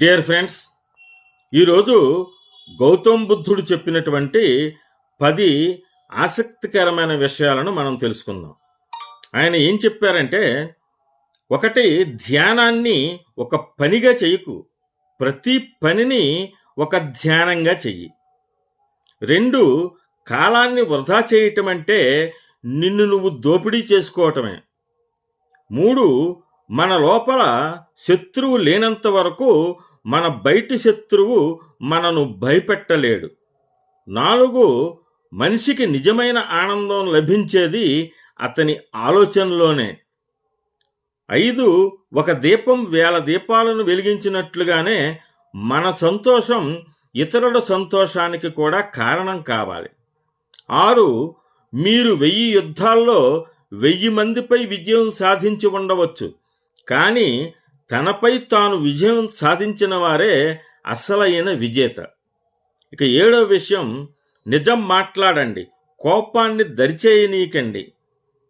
Dear friends ఈరోజు గౌతమ్ బుద్ధుడు చెప్పినటువంటి పది ఆసక్తికరమైన విషయాలను మనం తెలుసుకుందాం. ఆయన ఏం చెప్పారంటే ఒకటి ధ్యానాన్ని ఒక పనిగా చేయకు ప్రతి పనిని ఒక ధ్యానంగా చెయ్యి. రెండు కాలాన్ని వృధా చేయటం అంటే నిన్ను నువ్వు దోపిడీ చేసుకోవటమే. మూడు మన లోపల శత్రువు లేనంత వరకు మన బయటి శత్రువు మనను భయపెట్టలేడు. నాలుగు మనిషికి నిజమైన ఆనందం లభించేది అతని ఆలోచనలోనే. ఐదు ఒక దీపం వేల దీపాలను వెలిగించినట్లుగానే మన సంతోషం ఇతరుల సంతోషానికి కూడా కారణం కావాలి. ఆరు మీరు వెయ్యి యుద్ధాల్లో వెయ్యి మందిపై విజయం సాధించి ఉండవచ్చు. కానీ తనపై తాను విజయం సాధించిన వారే అసలైన విజేత. ఇక ఏడో విషయం నిజం మాట్లాడండి కోపాన్ని దరిచేయనీయకండి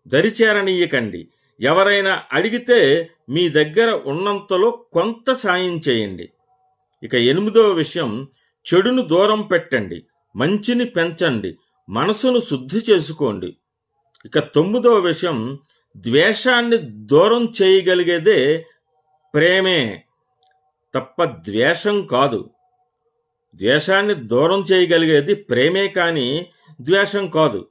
దరిచేరనీయకండి. ఎవరైనా అడిగితే మీ దగ్గర ఉన్నంతలో కొంత సాయం చేయండి. ఇక ఎనిమిదవ విషయం చెడును దూరం పెట్టండి మంచిని పెంచండి మనసును శుద్ధి చేసుకోండి. ఇక తొమ్మిదవ విషయం ద్వేషాన్ని దూరం చేయగలిగేదే ప్రేమే తప్ప ద్వేషం కాదు. ద్వేషాన్ని దూరం చేయగలిగేది ప్రేమే కానీ ద్వేషం కాదు.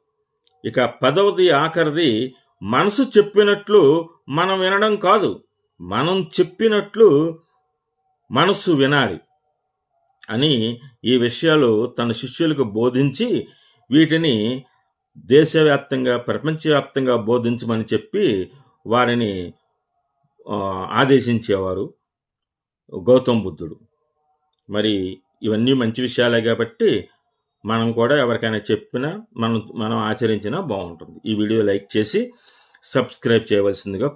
ఇక పదవది ఆఖరిది మనసు చెప్పినట్లు మనం వినడం కాదు. మనం చెప్పినట్లు మనసు వినాలి అని ఈ విషయాలు తన శిష్యులకు బోధించి వీటిని దేశవ్యాప్తంగా ప్రపంచవ్యాప్తంగా బోధించమని చెప్పి వారిని ఆదేశించేవారు గౌతమ్ బుద్ధుడు. మరి ఇవన్నీ మంచి విషయాలే కాబట్టి మనం కూడా ఎవరికైనా చెప్పినా మనం మనం ఆచరించినా బాగుంటుంది. ఈ వీడియో లైక్ చేసి సబ్స్క్రైబ్ చేయవలసిందిగా